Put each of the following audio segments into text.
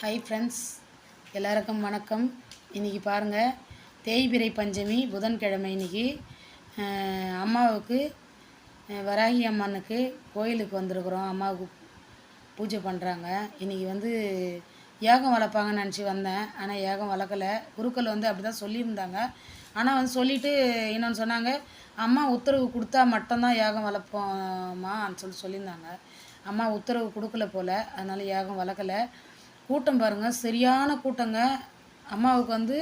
Hi friends எல்லாருக்கும் வணக்கம். இன்றைக்கி பாருங்கள் தேய்பிரை பஞ்சமி புதன்கிழமை இன்னைக்கு. அம்மாவுக்கு வராகி அம்மனுக்கு கோயிலுக்கு வந்திருக்குறோம். அம்மாவுக்கு பூஜை பண்ணுறாங்க இன்றைக்கி வந்து யாகம் வளர்ப்பாங்கன்னு நினச்சி வந்தேன். ஆனால் யாகம் வளர்க்கலை. குருக்கள் வந்து அப்படி தான் சொல்லியிருந்தாங்க. ஆனால் வந்து சொல்லிவிட்டு இன்னொன்று சொன்னாங்க அம்மா உத்தரவு கொடுத்தா மட்டும்தான் யாகம் வளர்ப்போம்மான்னு சொல்லி சொல்லியிருந்தாங்க. அம்மா உத்தரவு கொடுக்கல போல். அதனால் யாகம் வளர்க்கலை. கூட்டம் பாருங்கள் சரியான கூட்டங்க. அம்மாவுக்கு வந்து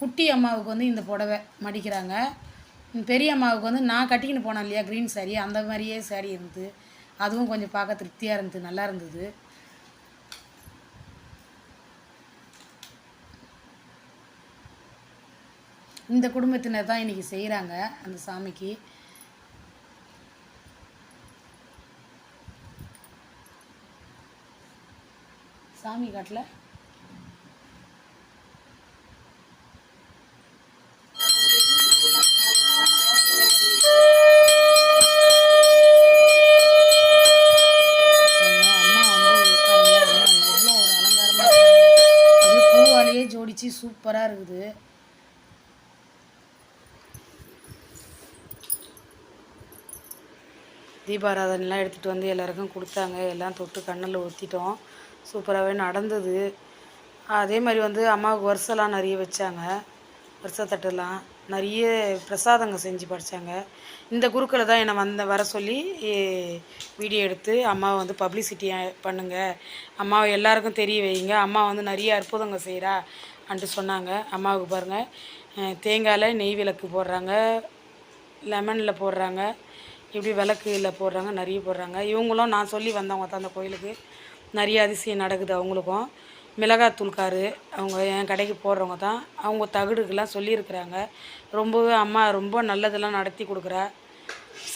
குட்டி அம்மாவுக்கு வந்து இந்த புடவை மடிக்கிறாங்க. பெரிய அம்மாவுக்கு வந்து நான் கட்டிக்கின்னு போனேன் இல்லையா க்ரீன் saree? அந்த மாதிரியே saree இருந்தது. அதுவும் கொஞ்சம் பார்க்க திருப்தியாக இருந்தது நல்லா இருந்தது. இந்த குடும்பத்தினர் தான் இன்றைக்கி செய்கிறாங்க அந்த சாமிக்கு சாமி காட்டில் அம்மா வந்து பாருங்களேன், அம்மா எவ்வளோ ஒரு அலங்காரமாக சாமி காட்டில். ஜோடிச்சு சூப்பராக இருக்குது தீபாராதனைலாம் எடுத்துகிட்டு வந்து எல்லாருக்கும் கொடுத்தாங்க. எல்லாம் தொட்டு கண்ணில் ஊற்றிட்டோம் சூப்பராகவே நடந்தது. அதே மாதிரி வந்து அம்மாவுக்கு வருஷலாம் நிறைய வச்சாங்க. வருஷத்தட்டுலாம் நிறைய பிரசாதங்க செஞ்சு படித்தாங்க இந்த குருக்களை தான் என்னை வந்த வர சொல்லி வீடியோ எடுத்து அம்மாவை வந்து பப்ளிசிட்டி பண்ணுங்க. அம்மாவை எல்லாருக்கும் தெரிய வைங்க அம்மா வந்து நிறைய அற்புதங்க செய்கிறா அன்ட்டு சொன்னாங்க. அம்மாவுக்கு பாருங்கள் தேங்காயில் நெய் விளக்கு போடுறாங்க லெமனில் போடுறாங்க இப்படி விளக்குல போடுறாங்க நிறைய போடுறாங்க. இவங்களும் நான் சொல்லி வந்தவங்க தான் அந்த கோயிலுக்கு. நிறைய அதிசயம் நடக்குது அவங்களுக்கும். மிளகாத்தூள்காரு அவங்க என் கடைக்கு போடுறவங்க தான். அவங்க தகுடுக்கெல்லாம் சொல்லியிருக்கிறாங்க. ரொம்பவே அம்மா ரொம்ப நல்லதெல்லாம் நடத்தி கொடுக்குறா.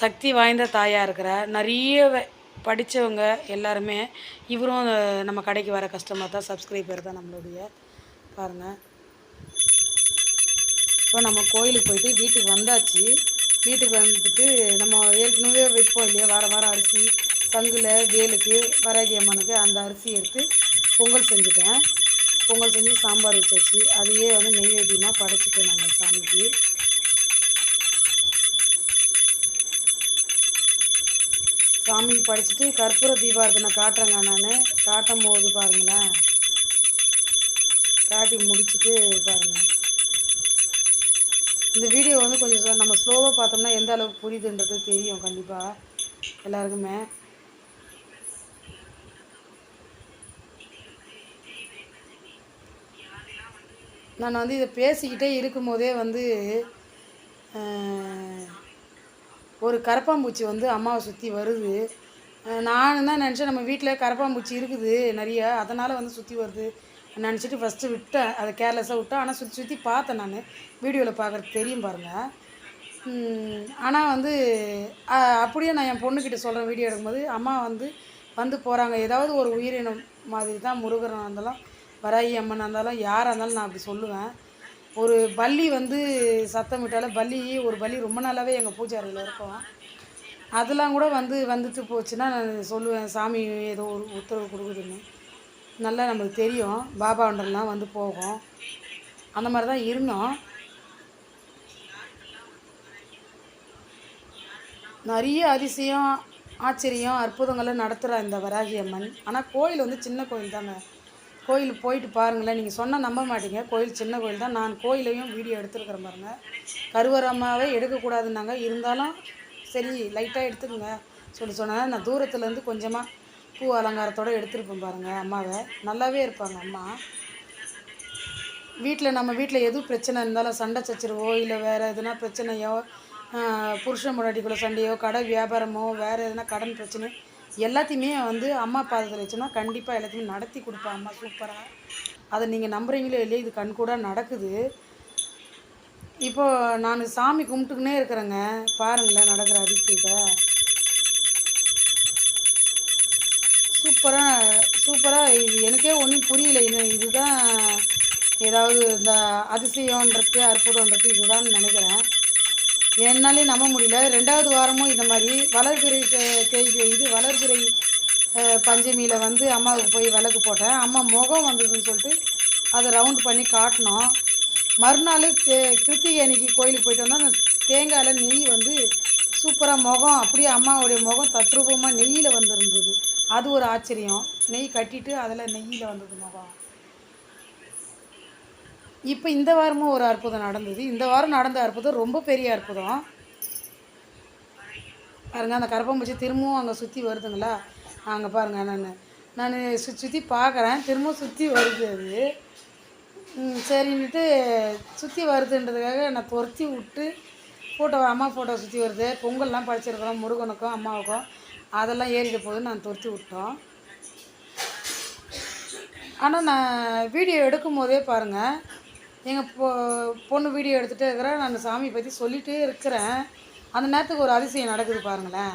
சக்தி வாய்ந்த தாயாக இருக்கிறா. நிறைய படித்தவங்க எல்லாருமே இவரும் நம்ம கடைக்கு வர கஸ்டமர் தான் சப்ஸ்கிரைபர் தான் நம்மளுடைய. பாருங்கள் இப்போ நம்ம கோயிலுக்கு போயிட்டு வீட்டுக்கு வந்தாச்சு. வீட்டுக்கு வந்துட்டு நம்ம ஏற்கனவே வைப்போம் இல்லையா? வாரம் வாரம் அரிசி சங்கில் வேலுக்கு வராகி அம்மனுக்கு அந்த அரிசி எடுத்து பொங்கல் செஞ்சுட்டேன். பொங்கல் செஞ்சு சாம்பார் வச்சாச்சு. அதையே வந்து நெய்வேத்தியமாக படைச்சிட்டேன் நாங்கள் சாமிக்கு. சாமிக்கு படைச்சிட்டு கற்பூர தீபாரத்தனை காட்டுறேங்க நான். காட்டும் போது பாருங்களேன். காட்டி முடிச்சுட்டு பாருங்கள் இந்த வீடியோ வந்து கொஞ்சம் நம்ம ஸ்லோவாக பார்த்தோம்னா எந்த அளவுக்கு புரியுதுன்றது தெரியும் கண்டிப்பாக எல்லாருக்குமே. நான் வந்து இதை பேசிக்கிட்டே இருக்கும்போதே வந்து ஒரு கரப்பாம்பூச்சி வந்து அம்மாவை சுற்றி வருது. நான் தான் நினச்சேன் நம்ம வீட்டில் கரப்பாம்பூச்சி இருக்குது நிறைய அதனால் வந்து சுற்றி வருது நினச்சிட்டு ஃபஸ்ட்டு விட்டேன். அதை கேர்லெஸ்ஸாக விட்டேன். ஆனால் சுற்றி சுற்றி பார்த்தேன் நான். வீடியோவில் பார்க்குறது தெரியும் பாருங்கள் ஆனால் வந்து அப்படியே நான் என் பொண்ணுக்கிட்ட சொல்கிறேன் வீடியோ எடுக்கும்போது அம்மா வந்து வந்து போகிறாங்க ஏதாவது ஒரு உயிரினம் மாதிரி தான் முருகன் இருந்தாலும் வராகி அம்மனாக இருந்தாலும் யாராக இருந்தாலும் நான் அப்படி சொல்லுவேன். ஒரு பள்ளி வந்து சத்தம் விட்டாலும் பள்ளி ஒரு பள்ளி ரொம்ப நாளாகவே எங்கள் பூஜை அறையில் இருக்கும். அதெல்லாம் கூட வந்து வந்துட்டு போச்சுன்னா நான் சொல்லுவேன் சாமி ஏதோ ஒரு உத்தரவு கொடுக்குதுன்னு. நல்லா நம்மளுக்கு தெரியும் பாபா ஒன்றெல்லாம் வந்து போகும். அந்த மாதிரி தான் இருந்தோம். நிறைய அதிசயம் ஆச்சரியம் அற்புதங்களை நடத்துகிறா இந்த வராகி அம்மன். ஆனால் கோயில் வந்து சின்ன கோயில் தாங்க கோயில் போயிட்டு பாருங்களேன். நீங்கள் சொன்னால் நம்ப மாட்டீங்க. கோயில் சின்ன கோயில் தான். நான் கோயிலையும் வீடியோ எடுத்துருக்கிறேன் பாருங்க. கருவரமாவே எடுக்கக்கூடாதுன்னாங்க. இருந்தாலும் சரி லைட்டாக எடுத்துக்கோங்க. சொல்லி சொன்னேன் நான் தூரத்துலேருந்து கொஞ்சமாக பூ அலங்காரத்தோடு எடுத்துருப்பேன் பாருங்கள் அம்மாவை. நல்லாவே இருப்பாங்க அம்மா. வீட்டில் நம்ம வீட்டில் எதுவும் பிரச்சனை இருந்தாலும் சண்டை சச்சிருவோ இல்லை வேறு எதுனா பிரச்சனையோ புருஷன் முன்னாடிக்குள்ள சண்டையோ கடை வியாபாரமோ வேறு எதுனா கடன் பிரச்சனை எல்லாத்தையுமே வந்து அம்மா பாதத்தில் வச்சோம்னா கண்டிப்பாக எல்லாத்தையுமே நடத்தி கொடுப்பா அம்மா சூப்பராக அதை நீங்கள் நம்புறீங்களோ இல்லையோ இது கண் கூட நடக்குது. இப்போது நான் சாமி கும்பிட்டுக்கினே இருக்கிறேங்க. பாருங்களேன் நடக்கிற அதிசயத்தை. சூப்பராக சூப்பராக இது எனக்கே ஒன்றும் புரியல. இது இதுதான் ஏதாவது இந்த அதிசயன்றது அற்புதன்றது இதுதான் நினைக்கிறேன். என்னாலே நம்ப முடியல. ரெண்டாவது வாரமும் இந்த மாதிரி வளர்பிறை தே- இது வளர்பிறை பஞ்சமியில் வந்து அம்மாவுக்கு போய் விளக்கு போட்டேன். அம்மா முகம் வந்ததுன்னு சொல்லிட்டு அதை ரவுண்ட் பண்ணி காட்டினோம். மறுநாள் கிருத்திகை அன்னைக்கு கோயிலுக்கு போயிட்டு வந்தால் அந்த தேங்காயில் நெய் வந்து சூப்பராக முகம் அப்படியே அம்மாவுடைய முகம் தத்ரூபமாக நெய்யில் வந்திருந்தது. அது ஒரு ஆச்சரியம். நெய் கட்டிட்டு அதில் நெய்யில் வந்தது முகம். இப்போ இந்த வாரமும் ஒரு அற்புதம் நடந்தது. இந்த வாரம் நடந்த அற்புதம் ரொம்ப பெரிய அற்புதம். பாருங்கள் அந்த கரப்பாம்பூச்சி திரும்பவும் அங்கே சுற்றி வருதுங்களா? அங்கே பாருங்கள் நான். நான் சுற்றி சுற்றி பார்க்குறேன் திரும்பவும் சுற்றி வருது அது. சரின்ட்டு சுற்றி வருதுன்றதுக்காக நான் துரத்தி விட்டு ஃபோட்டோ அம்மா ஃபோட்டோ சுற்றி வருது. பொங்கல்லாம் படிச்சிருக்கிறோம் முருகனுக்கும் அம்மாவுக்கும். அதெல்லாம் ஏறிட்டு போகுது நான் துரத்தி விட்டோம். ஆனால் நான் வீடியோ எடுக்கும் போதே பாருங்கள் எங்கள் பொ பொண்ணு வீடியோ எடுத்துகிட்டே இருக்கிறேன் நான் சாமியை பற்றி சொல்லிகிட்டே இருக்கிறேன். அந்த நேரத்துக்கு ஒரு அதிசயம் நடக்குது பாருங்களேன்.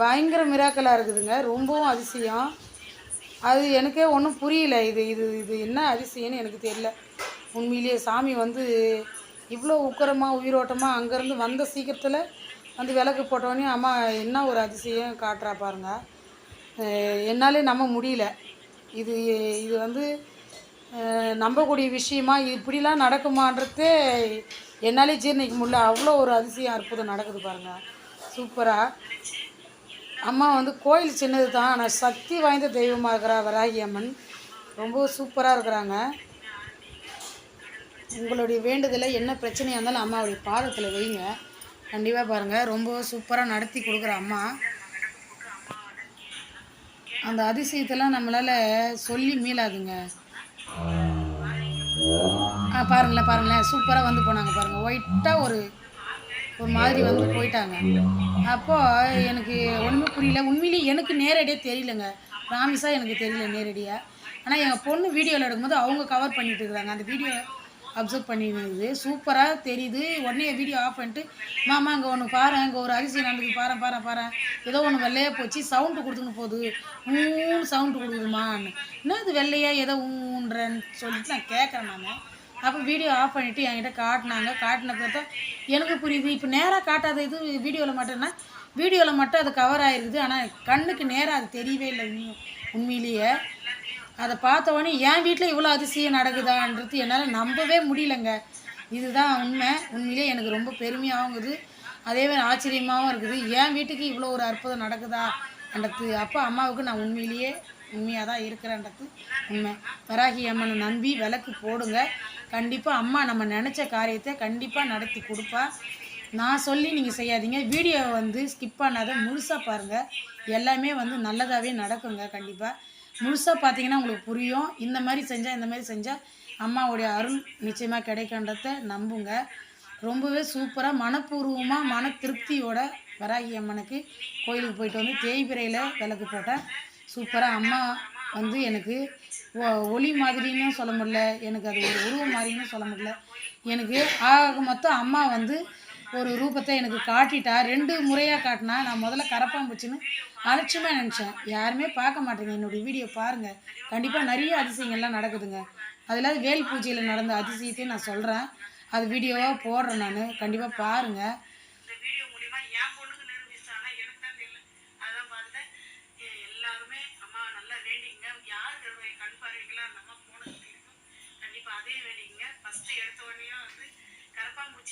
பயங்கர மிராக்கலாக இருக்குதுங்க. ரொம்பவும் அதிசயம். அது எனக்கே ஒன்றும் புரியல. இது இது இது என்ன அதிசயம்னு எனக்கு தெரியல. உண்மையிலேயே சாமி வந்து இவ்வளோ உக்கரமாக உயிரோட்டமாக அங்கேருந்து வந்த சீக்கிரத்தில் வந்து விளக்கு போட்டோடனே அம்மா என்ன ஒரு அதிசயம் காட்டுறா பாருங்க. என்னாலே நம்ப முடியல. இது இது வந்து நம்பக்கூடிய விஷயமா இப்படிலாம் நடக்குமான்றதே என்னாலே ஜீர்ணிக்க முடியல. அவ்வளோ ஒரு அதிசயம் அற்புதம் நடக்குது பாருங்கள் சூப்பராக அம்மா வந்து கோயில் சின்னது தான் ஆனால் சக்தி வாய்ந்த தெய்வமாக இருக்கிறா வராகி அம்மன். ரொம்ப சூப்பராக இருக்கிறாங்க. உங்களுடைய வேண்டுதலை என்ன பிரச்சனையாக இருந்தாலும் அம்மாவுடைய பாதத்தில் வைங்க. கண்டிப்பாக பாருங்கள் ரொம்ப சூப்பராக நடத்தி கொடுக்குற அம்மா. அந்த அதிசயத்தெல்லாம் நம்மளால் சொல்லி மீளாதுங்க. பாருங்களேன் பாருங்களேன் சூப்பராக வந்து போனாங்க பாருங்கள் ஒயிட்டாக ஒரு ஒரு மாதிரி வந்து போயிட்டாங்க. அப்போது எனக்கு ஒன்றுமே புரியல. உண்மையிலேயே எனக்கு நேரடியாக தெரியலங்க. ப்ராமிஸாக எனக்கு தெரியல நேரடியாக ஆனால் எங்கள் பொண்ணு வீடியோவில் எடுக்கும்போது அவங்க கவர் பண்ணிட்டு இருக்கிறாங்க. அந்த வீடியோ அப்சர்வ் பண்ணியிருந்தது சூப்பராக தெரியுது. உடனே வீடியோ ஆஃப் பண்ணிட்டு மாமா இங்கே ஒன்று பாரு இங்கே ஒரு அரிசி நடந்துக்கு பாரு பாரு பாரு ஏதோ ஒன்று வெள்ளையாக போச்சு. சவுண்டு கொடுத்துன்னு போகுது. ஊன்னு சவுண்டு கொடுக்குதுமான்னு. என்ன இது வெள்ளையாக ஏதோ ஊன்றேன்னு சொல்லிட்டு நான் கேட்குறேன் நான் அப்போ வீடியோ ஆஃப் பண்ணிவிட்டு என்கிட்ட காட்டினாங்க. காட்டின பார்த்தா எனக்கு புரியுது. இப்போ நேராக காட்டாத இது வீடியோவில் மட்டும்னா வீடியோவில் மட்டும் அது கவர் ஆகிருக்குது ஆனால் கண்ணுக்கு நேராக அது தெரியவே இல்லை. உண்மையிலேயே. அதை பார்த்த உடனே என் வீட்டில் இவ்வளோ அதிசயம் நடக்குதான்றது என்னால் நம்பவே முடியலங்க. இதுதான் உண்மை. உண்மையிலேயே எனக்கு ரொம்ப பெருமையாகவும் இருக்குது. அதே மாதிரி ஆச்சரியமாகவும் இருக்குது. என் வீட்டுக்கு இவ்வளோ ஒரு அற்புதம் நடக்குதா? என்றது அப்போ அம்மாவுக்கு நான் உண்மையிலேயே உண்மையாக தான் இருக்கிறேன்றது உண்மை. வராகி அம்மனை நம்பி விளக்கு போடுங்க. கண்டிப்பாக அம்மா நம்ம நினச்ச காரியத்தை கண்டிப்பாக நடத்தி கொடுப்பா. நான் சொல்லி நீங்கள் செய்யாதீங்க. வீடியோ வந்து ஸ்கிப் பண்ணாத முழுசாக பாருங்கள் எல்லாமே வந்து நல்லதாகவே நடக்குங்க கண்டிப்பாக முழுசாக பார்த்தீங்கன்னா உங்களுக்கு புரியும். இந்த மாதிரி செஞ்சால் இந்த மாதிரி செஞ்சால் அம்மாவுடைய அருள் நிச்சயமாக கிடைக்கின்றத நம்புங்க. ரொம்பவே சூப்பராக மனப்பூர்வமாக மன திருப்தியோட வராகி அம்மனுக்கு கோயிலுக்கு போயிட்டு வந்து தேய்பிரையில் விளக்கு போட்டேன். சூப்பராக அம்மா வந்து எனக்கு ஒ- ஒளி மாதிரின்னு சொல்ல முடியல. எனக்கு அது ஒரு உருவம் மாதிரின்னு சொல்ல முடியல. எனக்கு ஆக மொத்தம் அம்மா வந்து ஒரு ரூபத்தை எனக்கு காட்டிட்டா ரெண்டு முறையாக காட்டினா நான் முதல்ல கரப்பாம்பூச்சின்னு அலட்சியமாக நினச்சேன். யாருமே பார்க்க மாட்டேங்க என்னுடைய வீடியோ பாருங்கள் கண்டிப்பாக நிறைய அதிசயங்கள்லாம் நடக்குதுங்க. அதில் வேல் பூஜையில் நடந்த அதிசயத்தையும் நான் சொல்கிறேன் அது வீடியோவாக போடுறேன் நான். கண்டிப்பாக பாருங்கள்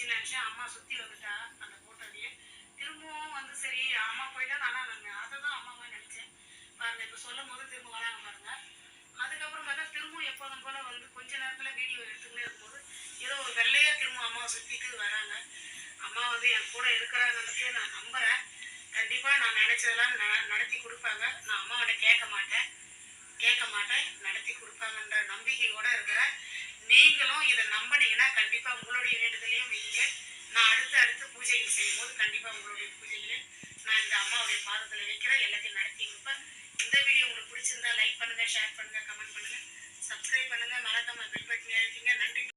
கரப்பாம்பூச்சி நினச்சேன் அம்மா சுற்றி வந்துட்டா அந்த ஃபோட்டோலையே திரும்பவும் வந்து சரி அம்மா போயிட்டா ஆனால் நான் அதை தான் அம்மாவா நினச்சேன். பாருங்க இப்போ சொல்லும் போது திரும்ப வராங்க பாருங்க. அதுக்கப்புறம் பார்த்தா திரும்பவும் எப்போதும் போல வந்து கொஞ்ச நேரத்தில் வீடியோ எடுத்துக்கிட்டே இருக்கும்போது ஏதோ ஒரு வெள்ளையா திரும்ப அம்மாவை சுற்றிட்டு வராங்க. அம்மா வந்து என் கூட இருக்கிறாங்கன்றது நான் நம்புறேன். கண்டிப்பா நான் நினைச்சதெல்லாம் ந- நடத்தி கொடுப்பாங்க. நான் அம்மாவோட கேட்க மாட்டேன். கேட்க மாட்டேன். நடத்தி கொடுப்பாங்கன்ற நம்பிக்கையோடு இருக்கிறேன். நீங்களும் இதை நம்பினீங்கன்னா கண்டிப்பா உங்களுடைய வேண்டுதலையும் வைங்க நான் அடுத்து அடுத்து பூஜைகள் செய்யும்போது கண்டிப்பா உங்களுடைய பூஜைகளை நான் இந்த அம்மாவுடைய பாதத்துல வைக்கிறேன். எல்லாத்தையும் நடத்தி கொடுப்பேன். இந்த வீடியோ உங்களுக்கு பிடிச்சிருந்தா லைக் பண்ணுங்க ஷேர் பண்ணுங்க கமெண்ட் பண்ணுங்க. சப்ஸ்கிரைப் பண்ணுங்க. மறக்காம பெல் பட்டன் அழுத்திங்க. நன்றி.